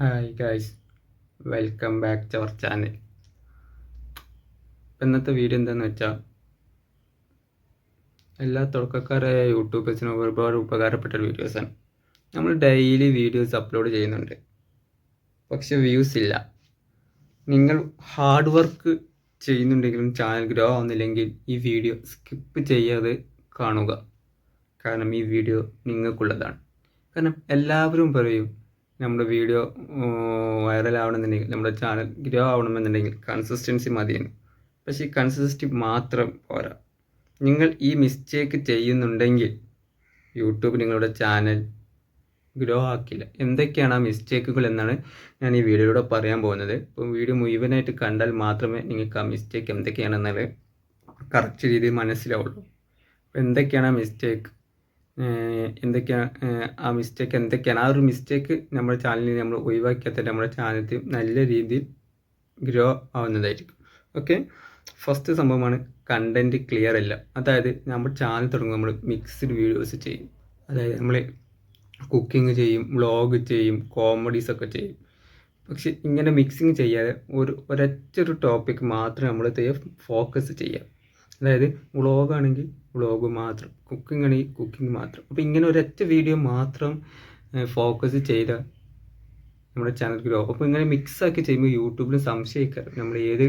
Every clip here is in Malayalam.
Hi guys welcome back to our channel ഇന്നത്തെ വീഡിയോ എന്താണെന്ന് വെച്ചാൽ എല്ലാ തുടക്കക്കാരായ യൂട്യൂബേഴ്സിനും ഒരുപാട് ഉപകാരപ്പെട്ട വീഡിയോസാണ് നമ്മൾ ഡെയിലി വീഡിയോസ് അപ്ലോഡ് ചെയ്യുന്നുണ്ട്. പക്ഷെ വ്യൂസ് ഇല്ല. നിങ്ങൾ ഹാർഡ് വർക്ക് ചെയ്യുന്നുണ്ടെങ്കിലും ചാനൽ ഗ്രോ ആവുന്നില്ലെങ്കിൽ ഈ വീഡിയോ സ്കിപ്പ് ചെയ്യാതെ കാണുക. കാരണം ഈ വീഡിയോ നിങ്ങൾക്കുള്ളതാണ്. കാരണം എല്ലാവരും പറയും നമ്മുടെ വീഡിയോ വൈറൽ ആവണമെന്നുണ്ടെങ്കിൽ നമ്മുടെ ചാനൽ ഗ്രോ ആവണമെന്നുണ്ടെങ്കിൽ കൺസിസ്റ്റൻസി മതിയെന്ന്. പക്ഷേ ഈ കൺസിസ്റ്റൻസി മാത്രം പോരാ. നിങ്ങൾ ഈ മിസ്റ്റേക്ക് ചെയ്യുന്നുണ്ടെങ്കിൽ യൂട്യൂബ് നിങ്ങളുടെ ചാനൽ ഗ്രോ ആക്കില്ല എന്തൊക്കെയാണ് ആ മിസ്റ്റേക്കുകൾ എന്നാണ് ഞാൻ ഈ വീഡിയോയിലൂടെ പറയാൻ പോകുന്നത്. ഇപ്പോൾ വീഡിയോ മുഴുവനായിട്ട് കണ്ടാൽ മാത്രമേ നിങ്ങൾക്ക് ആ മിസ്റ്റേക്ക് എന്തൊക്കെയാണെന്നാൽ കറക്റ്റ് രീതിയിൽ മനസ്സിലാവുള്ളൂ. അപ്പോൾ എന്തൊക്കെയാണ് ആ മിസ്റ്റേക്ക് എന്തൊക്കെയാണ് ആ മിസ്റ്റേക്ക് എന്തൊക്കെയാണ്? ആ ഒരു മിസ്റ്റേക്ക് നമ്മുടെ ചാനലിൽ നമ്മൾ ഒഴിവാക്കിയാൽ നമ്മുടെ ചാനൽ നല്ല രീതിയിൽ ഗ്രോ ആവുന്നതായിരിക്കും. ഓക്കെ ഫസ്റ്റ് സംഭവമാണ് കണ്ടന്റ് ക്ലിയർ അല്ല. അതായത് നമ്മൾ ചാനൽ തുടങ്ങുമ്പോൾ നമ്മൾ മിക്സ്ഡ് വീഡിയോസ് ചെയ്യും. അതായത് നമ്മൾ കുക്കിംഗ് ചെയ്യും വ്ളോഗ് ചെയ്യും കോമഡീസ് ഒക്കെ ചെയ്യും. പക്ഷെ ഇങ്ങനെ മിക്സിങ് ചെയ്യാതെ ഒരു ഒരൊറ്റ ഒരു ടോപ്പിക് മാത്രം നമ്മൾ ഫോക്കസ് ചെയ്യുക അതായത് വ്ളോഗ് ആണെങ്കിൽ വ്ളോഗ് മാത്രം കുക്കിംഗ് ആണെങ്കിൽ കുക്കിംഗ് മാത്രം. അപ്പോൾ ഇങ്ങനെ ഒരൊറ്റ വീഡിയോ മാത്രം ഫോക്കസ് ചെയ്ത നമ്മുടെ ചാനൽ ഗ്രോ അപ്പോൾ ഇങ്ങനെ മിക്സ് ആക്കി ചെയ്യുമ്പോൾ യൂട്യൂബിൽ സംശയിക്കാറ്. നമ്മൾ ഏത്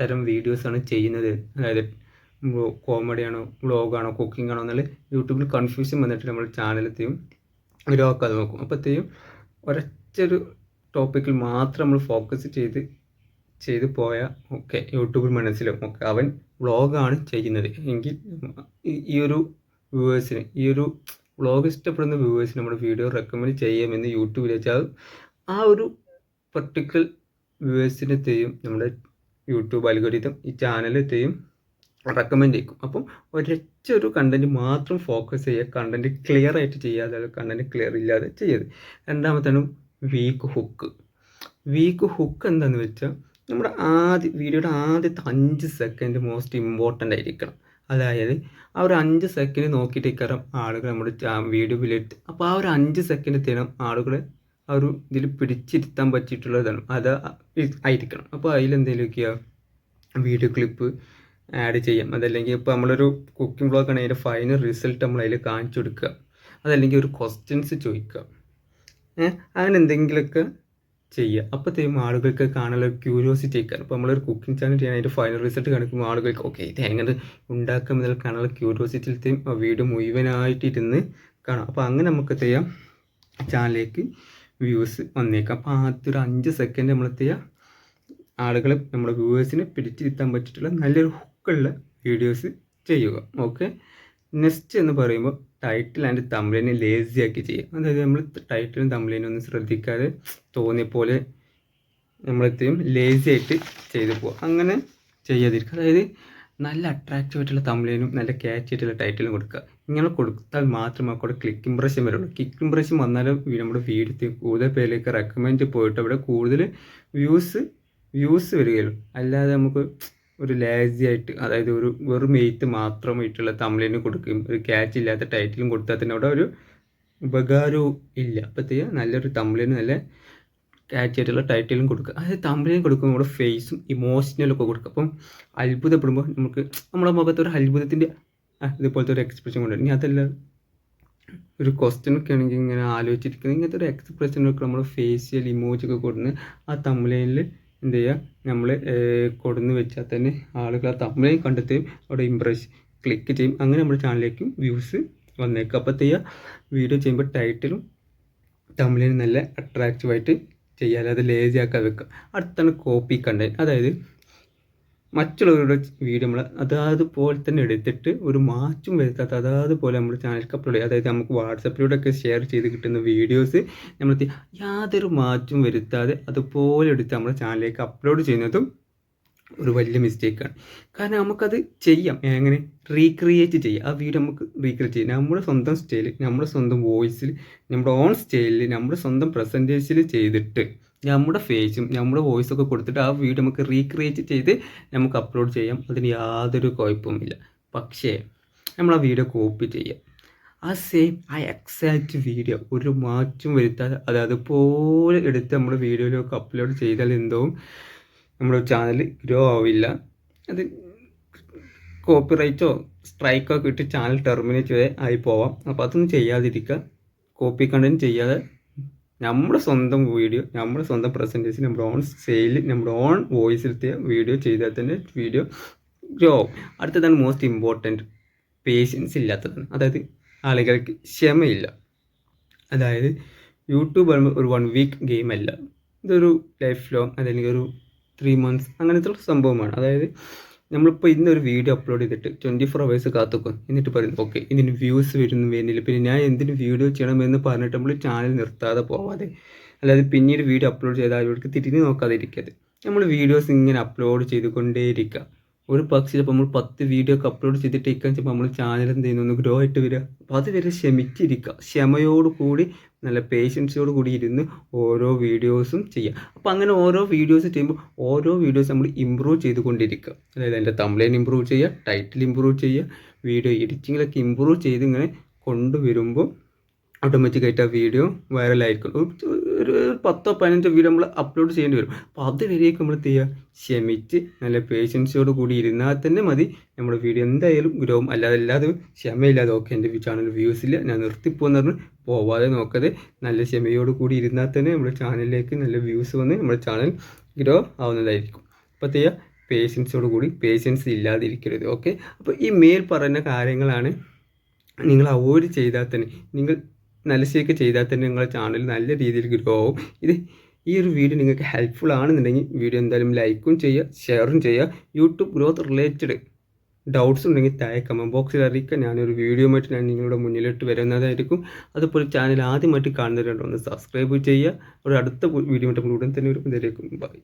തരം വീഡിയോസാണ് ചെയ്യുന്നത്? അതായത് കോമഡി കോമഡിയാണോ വ്ളോഗാണോ കുക്കിംഗ് ആണോ എന്നുള്ള യൂട്യൂബിൽ കൺഫ്യൂഷൻ വന്നിട്ട് നമ്മൾ ചാനലത്തെയും ഗ്രോ ആക്കാതെ നോക്കും. അപ്പോഴത്തേയും ഒരൊറ്റൊരു ടോപ്പിക്കിൽ മാത്രം നമ്മൾ ഫോക്കസ് ചെയ്ത് ചെയ്ത് പോയ ഒക്കെ യൂട്യൂബിൽ മനസ്സിലും ഒക്കെ അവൻ വ്ളോഗാണ് ചെയ്യുന്നത്. എങ്കിൽ ഈ ഒരു വ്യൂവേഴ്സിന് ഈ ഒരു വ്ളോഗ് ഇഷ്ടപ്പെടുന്ന വ്യൂവേഴ്സിന് നമ്മുടെ വീഡിയോ റെക്കമെൻഡ് ചെയ്യാമെന്ന് യൂട്യൂബിൽ വെച്ചാൽ ആ ഒരു പർട്ടിക്കുലർ വ്യൂവേഴ്സിനെത്തെയും നമ്മുടെ യൂട്യൂബ് അൽഗോരിതം ഈ ചാനലെത്തെയും റെക്കമെൻഡ് ചെയ്യും അപ്പം ഒരൊറ്റ ഒരു കണ്ടന്റ് മാത്രം ഫോക്കസ് ചെയ്യുക കണ്ടന്റ് ക്ലിയർ ആയിട്ട് ചെയ്യാതെ കണ്ടന്റ് ക്ലിയർ ഇല്ലാതെ ചെയ്യരുത്. രണ്ടാമത്താണ് വീക്ക് ഹുക്ക് വീക്ക് ഹുക്ക് എന്താണെന്ന് വെച്ചാൽ നമ്മുടെ ആദ്യ വീഡിയോയുടെ ആദ്യത്തെ അഞ്ച് സെക്കൻഡ് മോസ്റ്റ് ഇമ്പോർട്ടന്റ് ആയിരിക്കണം. അതായത് ആ ഒരു അഞ്ച് സെക്കൻഡ് നോക്കിയിട്ട് ഇക്കറം ആളുകൾ നമ്മുടെ വീഡിയോ വിലയിരുത്തും അപ്പോൾ ആ ഒരു അഞ്ച് സെക്കൻഡ് തേണം ആളുകളെ ആ ഒരു ഇതിൽ പിടിച്ചിരുത്താൻ പറ്റിയിട്ടുള്ളതാണ്. അത് ആയിരിക്കണം. അപ്പോൾ അതിലെന്തെങ്കിലുമൊക്കെയാണ് വീഡിയോ ക്ലിപ്പ് ആഡ് ചെയ്യാം. അതല്ലെങ്കിൽ ഇപ്പോൾ നമ്മളൊരു കുക്കിംഗ് ബ്ലോഗ് ആണെങ്കിൽ അതിന്റെ ഫൈനൽ റിസൾട്ട് നമ്മൾ അതിൽ കാണിച്ചു കൊടുക്കുക. അതല്ലെങ്കിൽ ഒരു ക്വസ്റ്റ്യൻസ് ചോദിക്കുക. അങ്ങനെ എന്തെങ്കിലുമൊക്കെ ചെയ്യുക. അപ്പോഴത്തേക്കും ആളുകൾക്ക് കാണാനുള്ള ക്യൂരിയോസിറ്റി ആയിക്കാറ് ഇപ്പോൾ നമ്മളൊരു കുക്കിംഗ് ചാനൽ ചെയ്യാൻ അതിന്റെ ഫൈനൽ റിസൾട്ട് കാണിക്കുമ്പോൾ ആളുകൾക്ക് ഓക്കെ ഇത് എങ്ങനെ ഉണ്ടാക്കാം എന്നുള്ള കാണാനുള്ള ക്യൂരിയോസിറ്റിയിലത്തെയും ആ വീഡിയോ മുഴുവനായിട്ട് ഇരുന്ന് കാണാം. അപ്പോൾ അങ്ങനെ നമുക്ക് ചെയ്യാം ചാനലിലേക്ക് വ്യൂസ് വന്നേക്കാം. അപ്പോൾ ആദ്യത്തെ ഒരു അഞ്ച് സെക്കൻഡ് നമ്മൾ ചെയ്യാം ആളുകൾ നമ്മുടെ വ്യൂവേഴ്സിനെ പിടിച്ചിരുത്താൻ പറ്റിയിട്ടുള്ള നല്ലൊരു ഹുക്കുള്ള വീഡിയോസ് ചെയ്യുക. ഓക്കെ? നെക്സ്റ്റ് എന്ന് പറയുമ്പോൾ ടൈറ്റിൽ ആൻഡ് ലേസി ആക്കി ചെയ്യുക അതായത് നമ്മൾ ടൈറ്റിലും തമ്പ്ലൈനും ഒന്നും ശ്രദ്ധിക്കാതെ തോന്നിയ പോലെ നമ്മളെത്തെയും ലേസി ആയിട്ട് ചെയ്തു പോകുക അങ്ങനെ ചെയ്യാതിരിക്കുക. അതായത് നല്ല അട്രാക്റ്റീവ് ആയിട്ടുള്ള നല്ല ക്യാച്ച് ആയിട്ടുള്ള ടൈറ്റിലും കൊടുക്കുക. ഇങ്ങനെ കൊടുത്താൽ മാത്രമേ അവിടെ ക്ലിക്ക് ഇംപ്രഷൻ വരുള്ളൂ. ക്ലിക്ക് ഇംപ്രഷൻ വന്നാലും നമ്മുടെ വീഡിയോ കൂടുതൽ പേരിലേക്ക് റെക്കമെൻഡ് പോയിട്ട് അവിടെ കൂടുതൽ വ്യൂസ് വ്യൂസ് വരികയുള്ളൂ. അല്ലാതെ നമുക്ക് ഒരു ലേസി ആയിട്ട് അതായത് ഒരു വെറും എയ്ത്ത് മാത്രമായിട്ടുള്ള തമിഴിന് കൊടുക്കുകയും ഒരു ക്യാച്ച് ഇല്ലാത്ത ടൈറ്റിലും കൊടുത്താൽ തന്നെ അവിടെ ഒരു ഉപകാരവും ഇല്ല. അപ്പോഴത്തേക്ക് നല്ലൊരു തമിഴിന് നല്ല ക്യാച്ച് ആയിട്ടുള്ള ടൈറ്റിലും കൊടുക്കുക. അതായത് തമിഴിന് കൊടുക്കുമ്പോൾ നമ്മുടെ ഫേസും ഇമോഷണലൊക്കെ കൊടുക്കുക. അപ്പം അത്ഭുതപ്പെടുമ്പോൾ നമുക്ക് നമ്മുടെ മുഖത്ത് ഒരു അത്ഭുതത്തിന്റെ ഇതുപോലത്തെ ഒരു എക്സ്പ്രഷൻ കൊണ്ടുവരും. ഇനി അതല്ല ഒരു ക്വസ്റ്റ്യൻ ഒക്കെ ആണെങ്കിൽ ഇങ്ങനെ ആലോചിച്ചിരിക്കുന്നത് ഇങ്ങനത്തെ ഒരു എക്സ്പ്രഷനൊക്കെ നമ്മൾ ഫേഷ്യൽ ഇമോജൊക്കെ കൊടുന്ന് ആ തമിഴിൽ എന്ത് ചെയ്യുക നമ്മൾ കൊടുന്ന് വെച്ചാൽ തന്നെ ആളുകൾ ആ തമ്മിലേയും കണ്ടെത്തി അവിടെ ഇമ്പ്രസ് ക്ലിക്ക് ചെയ്യും. അങ്ങനെ നമ്മുടെ ചാനലിലേക്കും വ്യൂസ് വന്നേക്കും. അപ്പോൾ ചെയ്യുക? വീഡിയോ ചെയ്യുമ്പോൾ ടൈറ്റിലും തമ്മിലും നല്ല അട്രാക്റ്റീവായിട്ട് ചെയ്യാതെ അല്ലാതെ ആക്കാതെ വെക്കുക. അടുത്താണ് കോപ്പി കണ്ടന്റ് അതായത് മറ്റുള്ളവരുടെ വീഡിയോ നമ്മൾ അതാതുപോലെ തന്നെ എടുത്തിട്ട് ഒരു മാറ്റും വരുത്താത്ത അതാതുപോലെ നമ്മൾ ചാനലിലേക്ക് അപ്ലോഡ് ചെയ്യുക അതായത് നമുക്ക് വാട്സപ്പിലൂടെ ഒക്കെ ഷെയർ ചെയ്ത് കിട്ടുന്ന വീഡിയോസ് നമ്മൾ യാതൊരു മാറ്റവും വരുത്താതെ അതുപോലെ എടുത്ത് നമ്മുടെ ചാനലിലേക്ക് അപ്ലോഡ് ചെയ്യുന്നതും ഒരു വലിയ മിസ്റ്റേക്കാണ് കാരണം നമുക്കത് ചെയ്യാം. എങ്ങനെ? റീക്രിയേറ്റ് ചെയ്യാം. ആ വീഡിയോ നമുക്ക് റീക്രിയേറ്റ് ചെയ്യാം. നമ്മുടെ സ്വന്തം സ്റ്റൈലിൽ നമ്മുടെ സ്വന്തം വോയിസിൽ നമ്മുടെ ഓൺ സ്റ്റൈലിൽ നമ്മുടെ സ്വന്തം പ്രസന്റേഷനിൽ ചെയ്തിട്ട് നമ്മുടെ ഫേസും നമ്മുടെ വോയിസൊക്കെ കൊടുത്തിട്ട് ആ വീഡിയോ നമുക്ക് റീക്രിയേറ്റ് ചെയ്ത് നമുക്ക് അപ്ലോഡ് ചെയ്യാം. അതിന് യാതൊരു കുഴപ്പമില്ല പക്ഷേ നമ്മൾ ആ വീഡിയോ കോപ്പി ചെയ്യാം. ആ സെയിം ആ എക്സാക്റ്റ് വീഡിയോ ഒരു മാറ്റം വരുത്താതെ അത് അതുപോലെ എടുത്ത് നമ്മൾ വീഡിയോയിലൊക്കെ അപ്ലോഡ് ചെയ്താൽ എന്തോ നമ്മുടെ ചാനൽ ഗ്രോ ആവില്ല. അത് കോപ്പിറൈറ്റോ സ്ട്രൈക്കോ കിട്ടി ചാനൽ ടെർമിനേറ്റ് വരെ ആയി പോവാം. അപ്പോൾ അതൊന്നും ചെയ്യാതിരിക്കുക. കോപ്പി കണ്ടന്റ് ചെയ്യാതെ നമ്മുടെ സ്വന്തം വീഡിയോ നമ്മുടെ സ്വന്തം പ്രസന്റേഷൻ നമ്മുടെ ഓൺ സെയിൽ നമ്മുടെ ഓൺ വോയിസിലത്തെ വീഡിയോ ചെയ്താൽ തന്നെ വീഡിയോ ഗ്രോ അടുത്തതാണ് മോസ്റ്റ് ഇമ്പോർട്ടന്റ് പേഷ്യൻസ് ഇല്ലാത്തതാണ്. അതായത് ആളുകൾക്ക് ക്ഷമയില്ല. അതായത് യൂട്യൂബ് പറയുമ്പോൾ ഒരു വൺ വീക്ക് ഗെയിം അല്ല. ഇതൊരു ലൈഫ് ലോങ് അതല്ലെങ്കിൽ ഒരു ത്രീ മന്ത്സ് അങ്ങനത്തെ സംഭവമാണ്. അതായത് നമ്മളിപ്പോൾ ഇന്നൊരു വീഡിയോ അപ്ലോഡ് ചെയ്തിട്ട് ട്വന്റി ഫോർ അവേഴ്സ് കാത്തുക്കും. എന്നിട്ട് പറയുന്നു ഓക്കെ ഇതിന് വ്യൂസ് വരുന്നു വരുന്നില്ല പിന്നെ ഞാൻ എന്തിന് വീഡിയോ ചെയ്യണമെന്ന് പറഞ്ഞിട്ട് നമ്മൾ ചാനൽ നിർത്താതെ പോവാതെ. അല്ലാതെ പിന്നീട് വീഡിയോ അപ്ലോഡ് ചെയ്താൽ അവർക്ക് തിരിഞ്ഞ് നോക്കാതെ ഇരിക്കരുത് നമ്മൾ വീഡിയോസ് ഇങ്ങനെ അപ്ലോഡ് ചെയ്തുകൊണ്ടേയിരിക്കുക ഒരു പക്ഷേ ചിലപ്പോൾ നമ്മൾ പത്ത് വീഡിയോ ഒക്കെ അപ്ലോഡ് ചെയ്തിട്ട് ഇരിക്കാൻ ചിലപ്പോൾ നമ്മൾ ചാനൽ എന്ത് ചെയ്യുന്നു ഒന്ന് ഗ്രോ ആയിട്ട് വരിക അപ്പോൾ അത് വരെ ക്ഷമിച്ചിരിക്കുക ക്ഷമയോട് കൂടി നല്ല പേഷ്യൻസോട് കൂടി ഇരുന്ന് ഓരോ വീഡിയോസും ചെയ്യുക അപ്പോൾ അങ്ങനെ ഓരോ വീഡിയോസ് ചെയ്യുമ്പോൾ ഓരോ വീഡിയോസ് നമ്മൾ ഇമ്പ്രൂവ് ചെയ്തുകൊണ്ടിരിക്കുക അതായത് എന്റെ തംബ്ലൈൻ ഇമ്പ്രൂവ് ചെയ്യുക ടൈറ്റിൽ ഇമ്പ്രൂവ് ചെയ്യുക വീഡിയോ എഡിറ്റിങ്ങിലൊക്കെ ഇമ്പ്രൂവ് ചെയ്ത് ഇങ്ങനെ കൊണ്ടുവരുമ്പോൾ ഓട്ടോമാറ്റിക്കായിട്ട് ആ വീഡിയോ വൈറലായിരിക്കും ഒരു- പത്തോ പതിനഞ്ചോ വീഡിയോ നമ്മൾ അപ്ലോഡ് ചെയ്യേണ്ടി വരും. അപ്പോൾ അതുവരെയൊക്കെ നമ്മൾ ചെയ്യുക ക്ഷമിച്ച് നല്ല പേഷ്യൻസോട് കൂടി ഇരുന്നാൽ തന്നെ മതി. നമ്മുടെ വീഡിയോ എന്തായാലും ഗ്രോവും അല്ലാതെ അല്ലാതെ ക്ഷമയില്ലാതെ. ഓക്കെ എന്റെ ചാനൽ വ്യൂസ് ഇല്ല. ഞാൻ നിർത്തിപ്പോന്ന് പറഞ്ഞ് പോവാതെ നോക്കാതെ നല്ല ക്ഷമയോട് കൂടി ഇരുന്നാൽ തന്നെ നമ്മുടെ ചാനലിലേക്ക് നല്ല വ്യൂസ് വന്ന് നമ്മുടെ ചാനൽ ഗ്രോ ആവുന്നതായിരിക്കും. അപ്പോൾ ചെയ്യുക പേഷ്യൻസോട് കൂടി പേഷ്യൻസ് ഇല്ലാതിരിക്കരുത്. ഓക്കെ? അപ്പോൾ ഈ മേൽ പറഞ്ഞ കാര്യങ്ങളാണ് നിങ്ങൾ അവോയ്ഡ് ചെയ്താൽ തന്നെ നിങ്ങൾ നല്ല ചെയ്താൽ തന്നെ നിങ്ങളുടെ ചാനൽ നല്ല രീതിയിൽ ഗ്രോ ആവും. ഇത് ഈ ഒരു വീഡിയോ നിങ്ങൾക്ക് ഹെൽപ്ഫുൾ ആണെന്നുണ്ടെങ്കിൽ വീഡിയോ എന്തായാലും ലൈക്കും ചെയ്യുക ഷെയറും ചെയ്യുക. യൂട്യൂബ് ഗ്രോത്ത് റിലേറ്റഡ് ഡൗട്ട്സ് ഉണ്ടെങ്കിൽ താഴെ കമന്റ് ബോക്സിൽ അറിയിക്കുക. ഞാനൊരു വീഡിയോ ആയിട്ട് ഞാൻ നിങ്ങളുടെ മുന്നിലിട്ട് വരുന്നതായിരിക്കും. അതുപോലെ ചാനൽ ആദ്യമായിട്ട് കാണുന്നവരുണ്ടോ ഒന്ന് സബ്സ്ക്രൈബ് ചെയ്യുക. ഒരു അടുത്ത വീഡിയോ ഉടൻ തന്നെ ഒരു ബൈ